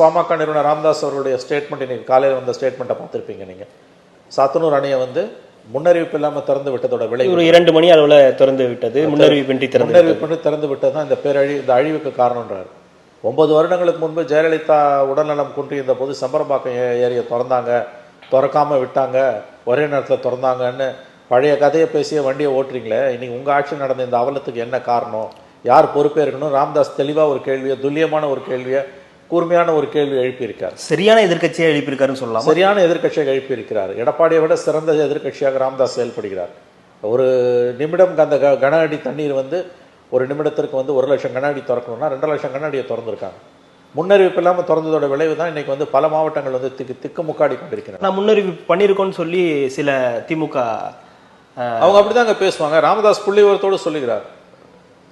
பாமக நிறுவனர் ராமதாஸ் அவர்களுடைய ஸ்டேட்மெண்ட் இன்னைக்கு காலையில் வந்த ஸ்டேட்மெண்ட்டை பார்த்துருப்பீங்க நீங்கள் சாத்தனூர் அணையை வந்து முன்னறிவிப்பு இல்லாமல் திறந்து விட்டதோட விளைவு ஒரு இரண்டு மணி அளவுல திறந்து விட்டது முன்னறிவிப்பின்றி திறந்து விட்டது. முன்னறிவிப்பு திறந்து விட்டது தான் இந்த பேரழி இந்த அழிவுக்கு காரணம்ன்றார். ஒன்பது வருடங்களுக்கு முன்பு ஜெயலலிதா உடல்நலம் குன்றியிருந்த போது செம்பரம்பாக்கம் ஏரியை திறந்தாங்க திறக்காம விட்டாங்க ஒரே நேரத்தில் திறந்தாங்கன்னு பழைய கதையை பேசிய வண்டியை ஓட்டுறீங்களே இன்னைக்கு உங்கள் ஆட்சி நடந்த இந்த அவலத்துக்கு என்ன காரணம்? யார் பொறுப்பேற்கணும்? ராமதாஸ் தெளிவாக ஒரு கேள்வியை துல்லியமான ஒரு கேள்வியை கூர்மையான ஒரு கேள்வி எழுப்பியிருக்கார். சரியான எதிர்க்கட்சியை எழுப்பியிருக்காருன்னு சொல்லலாம்? சரியான எதிர்க்கட்சியாக எழுப்பியிருக்கிறார். எடப்பாடியை விட சிறந்த எதிர்க்கட்சியாக ராமதாஸ் செயல்படுகிறார். ஒரு நிமிடம் அந்த க- கன அடி தண்ணீர் வந்து ஒரு நிமிடத்திற்கு வந்து ஒரு லட்சம் கன அடி திறக்கணும்னா ரெண்டு லட்சம் கன அடியை திறந்துருக்காங்க. முன்னறிவிப்பு இல்லாமல் திறந்ததோட விளைவு தான் இன்னைக்கு வந்து பல மாவட்டங்கள் வந்து திக்கு திக்கு முக்காடி கொண்டிருக்கின்றன நான் முன்னறிவிப்பு பண்ணியிருக்கோன்னு சொல்லி சில திமுக அவங்க அப்படிதாங்க பேசுவாங்க. ராமதாஸ் புள்ளிவரத்தோடு சொல்லுகிறார்.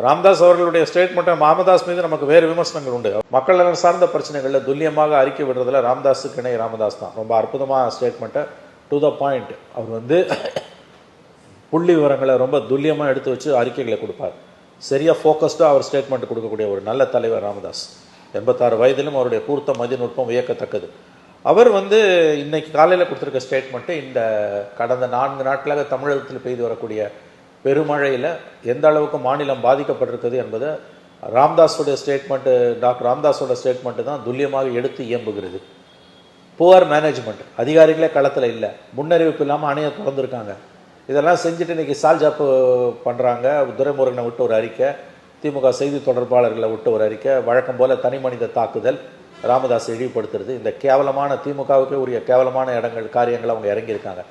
ராமதாஸ் அவர்களுடைய ஸ்டேட்மெண்ட்டை மாமதாஸ் மீது நமக்கு வேறு விமர்சனங்கள் உண்டு. மக்கள் நலன் சார்ந்த பிரச்சனைகளில் துல்லியமாக அறிக்கை விடுறதுல ராமதாஸுக்கு இணை ராமதாஸ் தான். ரொம்ப அற்புதமாக ஸ்டேட்மெண்ட்டை டு த பாயிண்ட் அவர் வந்து புள்ளி விவரங்களை ரொம்ப துல்லியமாக எடுத்து வச்சு அறிக்கைகளை கொடுப்பார். சரியாக ஃபோக்கஸ்டாக அவர் ஸ்டேட்மெண்ட் கொடுக்கக்கூடிய ஒரு நல்ல தலைவர் ராமதாஸ். எண்பத்தாறு வயதிலும் அவருடைய கூர்த்த மதிநுட்பம் வியக்கத்தக்கது. அவர் வந்து இன்னைக்கு காலையில் கொடுத்துருக்க ஸ்டேட்மெண்ட்டு இந்த கடந்த நான்கு நாட்களாக தமிழகத்தில் பெய்து வரக்கூடிய பெருமழையில் எந்த அளவுக்கு மாநிலம் பாதிக்கப்பட்டிருக்குது என்பதை ராம்தாஸோடைய ஸ்டேட்மெண்ட்டு டாக்டர் ராம்தாஸோட ஸ்டேட்மெண்ட்டு தான் துல்லியமாக எடுத்து இயம்புகிறது. புவர் மேனேஜ்மெண்ட் அதிகாரிகளே களத்தில் இல்லை. முன்னறிவிப்பு இல்லாமல் அணையை திறந்துருக்காங்க. இதெல்லாம் செஞ்சுட்டு இன்னைக்கு சால்ஜாப்பு பண்ணுறாங்க துரைமுருகனை விட்டு ஒரு அறிக்கை திமுக செய்தி தொடர்பாளர்களை விட்டு ஒரு அறிக்கை வழக்கம் போல தனி மனித தாக்குதல் ராமதாஸ் இழிவுபடுத்துறது. இந்த கேவலமான திமுகவுக்கு உரிய கேவலமான இடங்கள் காரியங்கள் அவங்க இறங்கியிருக்காங்க.